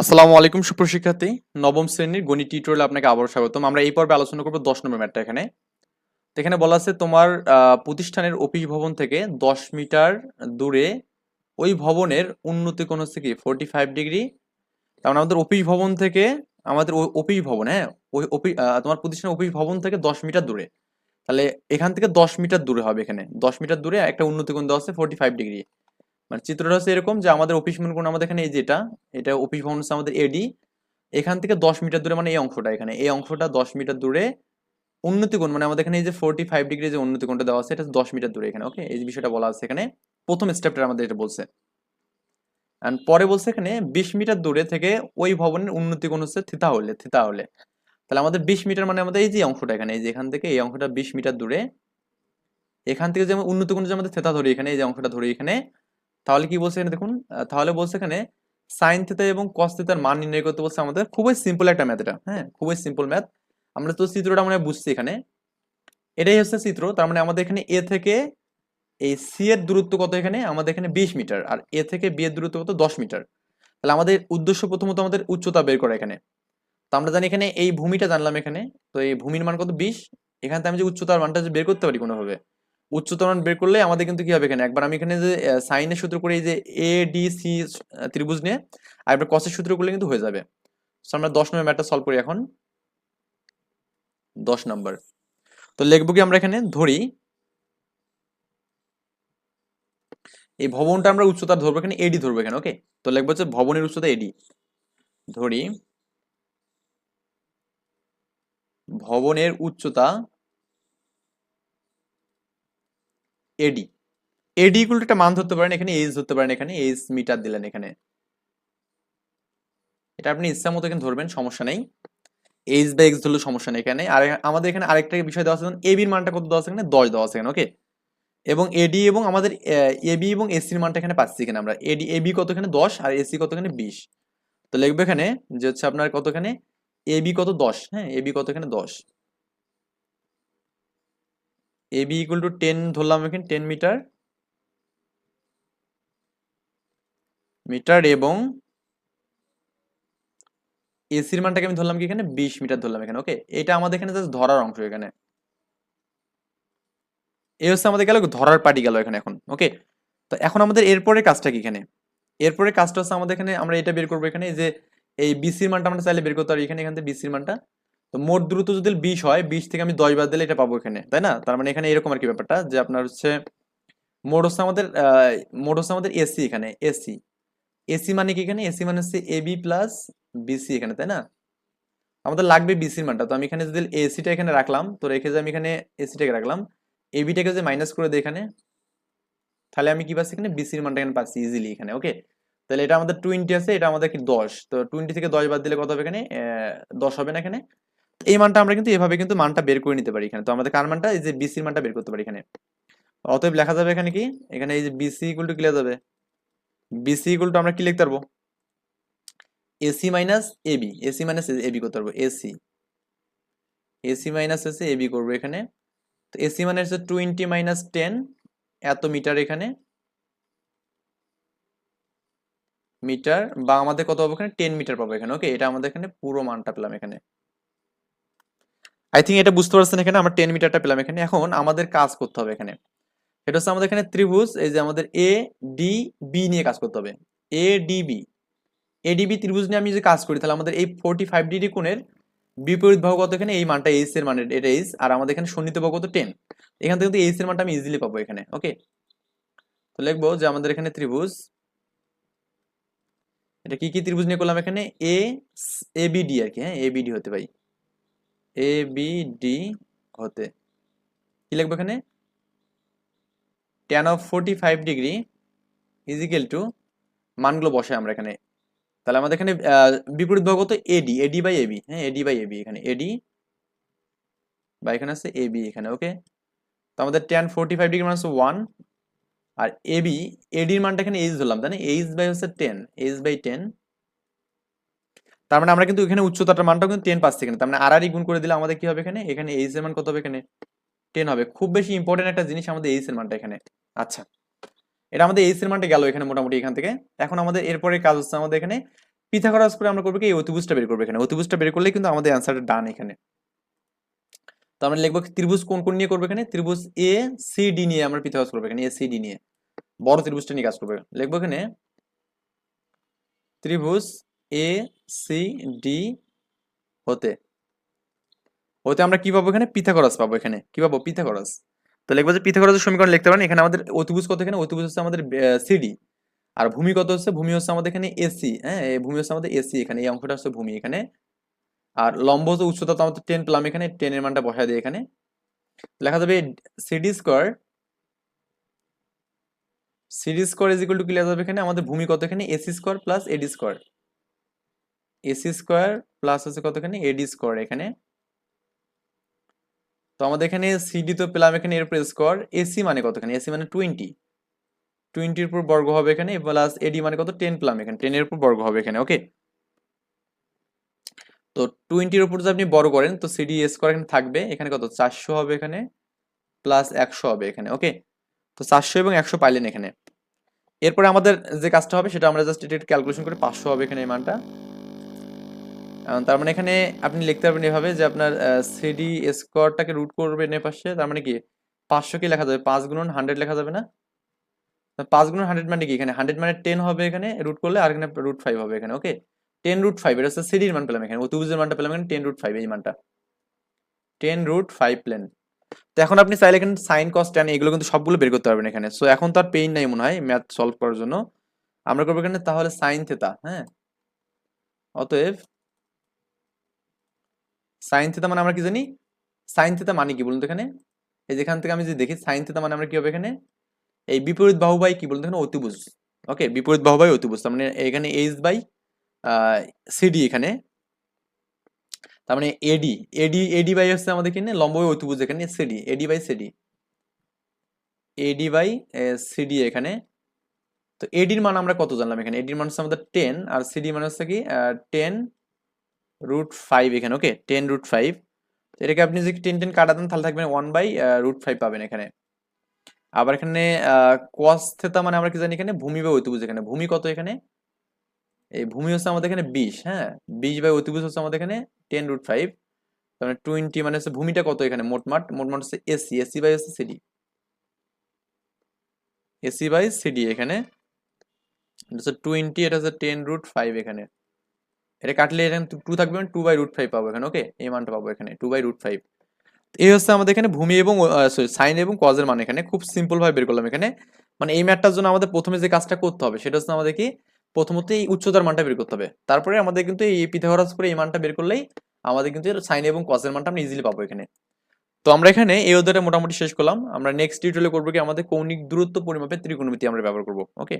আসসালামু আলাইকুম সুপ্রশিক্ষার্থী নবম শ্রেণির গণিত টিউটোরিয়ালে আপনাকে আবারও স্বাগতম। আমরা এই পর্বে আলোচনা করব দশ নম্বর ম্যাটটা এখানে। এখানে বলা আছে তোমার প্রতিষ্ঠানের অফিস ভবন থেকে দশ মিটার দূরে ওই ভবনের উন্নতি কোণ হচ্ছে কি? ফোরটি ফাইভ ডিগ্রি তার মানে আমাদের অফিস ভবন থেকে, আমাদের ওই অফিস ভবন হ্যাঁ? ওই অফিস তোমার প্রতিষ্ঠানের অফিস ভবন থেকে দশ মিটার দূরে। তাহলে এখান থেকে দশ মিটার দূরে হবে এখানে। দশ মিটার দূরে একটা উন্নতি কোণ দেওয়া আছে ফোরটি ফাইভ ডিগ্রি মানে চিত্রটা হচ্ছে এরকম যে আমাদের অফিস ভবন কোণ আমাদের এখানে এই যেটা, এটা অফিস ভবন হচ্ছে আমাদের এডি এখান থেকে দশ মিটার দূরে মানে এই অংশটা এখানে, এই অংশটা দশ মিটার দূরে উন্নতি কোণ মানে আমাদের এখানে এই যে ফোরটি ফাইভ ডিগ্রি যে উন্নতি কোণটা দেওয়া আছে, এটা দশ মিটার দূরে এখানে ওকে এই যে বিষয়টা বলা আছে এখানে, প্রথম স্টেপটা আমাদের এটা বলছে। এন্ড পরে বলছে এখানে বিশ মিটার দূরে থেকে ওই ভবনের উন্নতি কোণ হচ্ছে থিতা হলে থিতা হলে। তাহলে আমাদের বিশ মিটার মানে আমাদের এই যে অংশটা এখানে, এই যে এখান থেকে এই অংশটা বিশ মিটার দূরে, এখান থেকে যেমন উন্নতি কোণ যে আমাদের থেতা ধরি এখানে, এই যে অংশটা ধরি এখানে তাহলে কি বলছে এখানে দেখুন তাহলে বলছে এখানে সাইন থিতা এবং কস থিতার মান নির্ণয় করতে বলছে আমাদের। খুবই সিম্পল একটা ম্যাথ এটা হ্যাঁ? খুবই সিম্পল ম্যাথ আমরা তো চিত্রটা মনে বুঝছি এখানে। এটাই হচ্ছে চিত্র, তার মানে আমাদের এখানে এ থেকে এই সি এর দূরত্ব কত এখানে? আমাদের এখানে বিশ মিটার, আর এ থেকে বি এর দূরত্ব কত? দশ মিটার। তাহলে আমাদের উদ্দেশ্য প্রথমত আমাদের উচ্চতা বের করা এখানে। তো আমরা জানি এখানে এই ভূমিটা জানলাম এখানে, তো এই ভূমির মান কত? বিশ। এখান আমি যে উচ্চতার মানটা বের করতে পারি কোনোভাবে উচ্চতার মান বের করলে আমাদের কিন্তু কি হবে এখানে? একবার আমি এখানে যে সাইনের সূত্র করে, এই যে এ ডি সি, ত্রিভুজ নিয়ে, আর একবার কসের সূত্র করলে কিন্তু হয়ে যাবে। সো আমরা দশ নম্বর ম্যাটটা সলভ করি এখন। দশ নম্বর। তো লিখব কি আমরা এখানে? ধরি। এই ভবনটা আমরা উচ্চতা ধরবো এখানে এডি ধরবো এখানে ওকে তো লিখব হচ্ছে ভবনের উচ্চতা এডি ধরি। ভবনের উচ্চতা এডি এডি ইকুয়াল একটা মান ধরতে পারেন, এখানে এইচ ধরতে পারেন, এখানে এইচ মিটার দিলেন এখানে। এটা আপনি ইচ্ছা মতো এখানে ধরবেন, সমস্যা নেই। এইচ বা এক্স ধরলে সমস্যা নেই এখানে। আর আমাদের এখানে আরেকটা বিষয় দেওয়া আছে এবির মানটা কত দেওয়া আছে এখানে? দশ দেওয়া আছে এখানে ওকে এবং এডি এবং আমাদের এবি এবং এসির মানটা এখানে পাচ্ছি এখানে আমরা। এডি এবি কত এখানে? দশ, আর এসি কত এখানে? বিশ। তো লিখবে এখানে যে হচ্ছে আপনার কত এখানে? এবি কত? দশ হ্যাঁ? এবি কত এখানে? দশ। এবি ইকুয়াল টু টেন ধরলাম এখানে টেন মিটার মিটার এবং এসির মানটাকে আমি ধরলাম কি এখানে, বিশ মিটার ধরলাম এখানে ওকে এটা আমাদের এখানে জাস্ট ধরার অংশ এখানে। এ হচ্ছে আমাদের গেল ধরার পার্টি গেল এখানে এখন ওকে তো এখন আমাদের এরপরে কাজটা কি এখানে? এরপরে কাজটা হচ্ছে আমাদের এখানে, আমরা এটা বের করব এখানে যে এই বিসির মানটা আমরা চাইলে বের করতে পারি, এখানে এখান থেকে বিসির মানটা। তো মোট দ্রুত যদি বিশ হয়, বিশ থেকে আমি দশ বাদ দিলে এটা পাবো এখানে, তাই না? তার মানে এখানে এরকম আর কি ব্যাপারটা যে আপনার হচ্ছে মোট হচ্ছে আমাদের মোট হচ্ছে আমাদের এসি এখানে এসি এসি মানে কি এখানে? এসি মানে হচ্ছে এবি প্লাস বিসি এখানে, তাই না? আমাদের লাগবে বিসির মানটা, তো আমি এখানে যদি এসিটা এখানে রাখলাম, তো রেখে যে আমি এখানে এসিটাকে রাখলাম এবিটাকে যে মাইনাস করে দিই এখানে, তাহলে আমি কি পাচ্ছি এখানে? বিসির মানটা এখানে পাচ্ছি ইজিলি এখানে ওকে তাহলে এটা আমাদের টোয়েন্টি আছে, এটা আমাদের কি দশ। তো টোয়েন্টি থেকে দশ বাদ দিলে কত হবে এখানে? দশ হবে না এখানে? এই মানটা আমরা কিন্তু এভাবে কিন্তু মানটা বের করে নিতে পারি এখানে। তো আমাদের কার মানটা? এই যে বিসির মানটা বের করতে পারি এখানে। অতএব লেখা যাবে এখানে কি? এখানে এই যে বিসি ইকুয়াল টু কি লেখা যাবে। বিসি ইকুয়াল টু আমরা কি লিখতে পারব? AC minus AB AC minus AB করতে পারব। এসি এসি মাইনাস এসে এবি করব এখানে। তো এসি মানে হচ্ছে টোয়েন্টি মাইনাস টেন এত মিটার এখানে। মিটার বা আমাদের কত পাবো এখানে? টেন মিটার পাবো এখানে। ওকে এটা আমাদের এখানে পুরো মানটা পেলাম এখানে। আই থিঙ্ক এটা বুঝতে পারছেন এখানে, আমরা টেন মিটারটা পেলাম এখানে। এখন আমাদের কাজ করতে হবে এখানে। এটা হচ্ছে আমাদের এখানে ত্রিভুজ, এই যে আমাদের এ ডি বি নিয়ে কাজ করতে হবে। এ ডি বি এডিবি ত্রিভুজ নিয়ে আমি যে কাজ করি, তাহলে আমাদের এই ফোর্টি ফাইভ ডিগ্রি কোণের বিপরীত ভাগ কত এখানে? এই মানটা এইচ এর মানে এটা এইচ আর আমাদের এখানে সন্নিহিত ভাগ কত? টেন এখান থেকে কিন্তু এইচ এর মানটা আমি ইজিলি পাবো এখানে ওকে তো লিখব যে আমাদের এখানে ত্রিভুজ, এটা কি কি ত্রিভুজ নিয়ে করলাম এখানে? এ এ বি ডি আর কি হ্যাঁ? এ বি ডি হতে পাই এ বি ডি হতে। কি লিখব এখানে? Tan of forty five degree is equal to মানগুলো বসাই আমরা এখানে। তাহলে আমাদের এখানে বিপরীত ভাগ কত এডি এডি বাই এবি হ্যাঁ এডি বাই এবি এখানে। এডি বা এখানে আছে এবি এখানে ওকে তো আমাদের টেন ফোর্টি ফাইভ ডিগ্রি মানে হচ্ছে ওয়ান আর এবি এডির মানটা এখানে এইচ ধরলাম, তাই না? এইচ বাই হচ্ছে টেন এইচ বাই টেন তার মানে আমরা কিন্তু এখানে উচ্চতাটার মানটাও কিন্তু টেন পাচ্ছি এখানে। তার মানে আর আর গুণ করে দিলে আমাদের কি হবে এখানে? এখানে এইচ এর মান কত হবে এখানে? টেন হবে। খুব বেশি ইম্পর্টেন্ট একটা জিনিস আমাদের এইচ এর মানটা এখানে। আচ্ছা। এটা আমাদের এইচ এর মানটা গেল এখানে মোটামুটি এখান থেকে। এখন আমাদের এরপরে কাজ হচ্ছে আমাদের এখানে পিথাগোরাস করে আমরা করব কি? এই অতিভুজটা বের করব এখানে। অতিভুজটা বের করলে কিন্তু আমাদের অ্যান্সারটা ডান এখানে। তো আমরা লিখব ত্রিভুজ কোন কোন নিয়ে করব এখানে? ত্রিভুজ এ সি ডি নিয়ে আমরা পিথাগোরাস করব এখানে। এ সি ডি নিয়ে। বড় ত্রিভুজটা নিয়ে কাজ করবে। লিখব এখানে ত্রিভুজ এ সি ডি হতে। হতে আমরা কি পাবো এখানে? পিথাগোরাস পাবো এখানে। কি পাবো? পিথাগোরাস। তো লিখব যে পিথাগোরাসের সমীকরণ লিখতে পারেন। এখানে আমাদের অতিভুজ কত এখানে? অতিভুজ হচ্ছে আমাদের সিডি আর ভূমি কত হচ্ছে? ভূমি হচ্ছে আমাদের এখানে এসি হ্যাঁ? ভূমি হচ্ছে আমাদের এসি এখানে। এই অঙ্কটা হচ্ছে ভূমি এখানে। আর লম্ব হচ্ছে উচ্চতা তো আমাদের টেন পেলাম এখানে। টেনের মানটা বসায় দিই এখানে। লেখা যাবে CD square CD square is equal to কি লেখা যাবে এখানে? আমাদের ভূমি কত এখানে? AC square plus AD square AC square plus হচ্ছে কত এখানে এডি স্কোয়ার এখানে। তো আমাদের এখানে সিডি তো পেলাম এখানে এর উপর স্কোয়ার। এসি মানে কত এখানে এসি মানে টোয়েন্টি। টোয়েন্টির উপর বর্গ হবে এখানে প্লাস এডি মানে কত? টেন পেলাম এখানে। টেনের উপর বর্গ হবে এখানে, ওকে? তো টোয়েন্টির উপর যদি আপনি বড় করেন, তো সিডি স্কোয়ার এখানে থাকবে। এখানে কত? চারশো হবে এখানে প্লাস একশো হবে এখানে, ওকে? তো চারশো এবং একশো পাইলেন এখানে। এরপরে আমাদের যে কাজটা হবে, সেটা আমরা জাস্ট এটা ক্যালকুলেশন করে পাঁচশো হবে এখানে এই মানটা। তার মানে এখানে আপনি লিখতে পারবেন এভাবে যে আপনার সিডি স্কোয়ারটাকে রুট করবেন এ পাশে, তার মানে কি? পাঁচশো কি লেখা যাবে? পাঁচ গুণন হান্ড্রেড লেখা যাবে না? পাঁচ গুণন হান্ড্রেড মানে কি এখানে? হান্ড্রেড মানে টেন হবে এখানে রুট করলে আর এখানে রুট ফাইভ হবে এখানে ওকে টেন রুট ফাইভ এটা হচ্ছে সিডির মান পেলাম এখানে, অতিভুজের মানটা পেলাম এখানে টেন রুট ফাইভ এই মানটা। টেন রুট ফাইভ প্লেন তো এখন আপনি চাইলে এখানে সাইন কস ট্যান এগুলো কিন্তু সবগুলো বের করতে পারবেন এখানে। সো এখন তো আর পেইন নাই মনে হয় ম্যাথ সলভ করার জন্য। আমরা করব এখানে তাহলে সাইন থেতা হ্যাঁ? অতএব সাইন থেতা মানে আমরা কি জানি? সাইন থেতা মানে কি বলুন তো এখানে? এই যেখান থেকে আমি যদি দেখি সাইন থেতা মানে আমরা কি হবে এখানে? এই বিপরীত বাহু বাই কি বলুন তো এখানে? অতিভুজ। ওকে বিপরীত বাহু বাই অতিভুজ। তার মানে এখানে এইচ বাই সিডি এখানে। তার মানে এডি এডি এডি বাই হচ্ছে আমাদের কিনে লম্ব বাই এখানে CD AD by CD AD by CD এখানে। তো এডির মান আমরা কত জানলাম এখানে? এডির মান হচ্ছে আমাদের টেন আর সিডি মানে হচ্ছে কি? টেন রুট ফাইভ এখানে ওকে টেন রুট ফাইভ এটাকে আপনি যদি টেন টেন কাটাতেন তাহলে থাকবেন ওয়ান বাই রুট ফাইভ পাবেন এখানে। আবার এখানে কস থেতা মানে আমরা কি জানি এখানে? ভূমি বা অতিভুজ এখানে। ভূমি কত এখানে? এই ভূমি হচ্ছে আমাদের এখানে বিশ হ্যাঁ? বিশ বাই অতিভুজ হচ্ছে আমাদের এখানে টেন রুট ফাইভ তার মানে টোয়েন্টি মানে হচ্ছে ভূমিটা কত এখানে? মোটমাট মোটমাট হচ্ছে এসি এসি বাই হচ্ছে সিডি এসি বাই সিডি এখানে। হচ্ছে টোয়েন্টি এটা হচ্ছে টেন রুট ফাইভ এখানে। এটা কাটলে এখানে টু থাকবে মানে টু বাই রুট ফাইভ পাবো এখানে ওকে এই মানটা পাবো এখানে টু বাই রুট ফাইভ এই হচ্ছে আমাদের এখানে ভূমি এবং সরি সাইন এবং কজের মান এখানে। খুব সিম্পল ভাবে বের করলাম এখানে। মানে এই ম্যাটটার জন্য আমাদের প্রথমে যে কাজটা করতে হবে, সেটা হচ্ছে আমাদের কি? প্রথমত এই উচ্চতার মানটা বের করতে হবে। তারপরে আমাদের কিন্তু এই পিথাগোরাস করে এই মানটা বের করলেই আমাদের কিন্তু সাইন এবং কজের মানটা আমরা ইজিলি পাবো এখানে। তো আমরা এখানে এই অধ্যায়টা মোটামুটি শেষ করলাম। আমরা নেক্সট টিউটোরিয়ালে করব কি? আমাদের কৌণিক দূরত্ব পরিমাপে ত্রিকোণমিতি আমরা ব্যবহার করব ওকে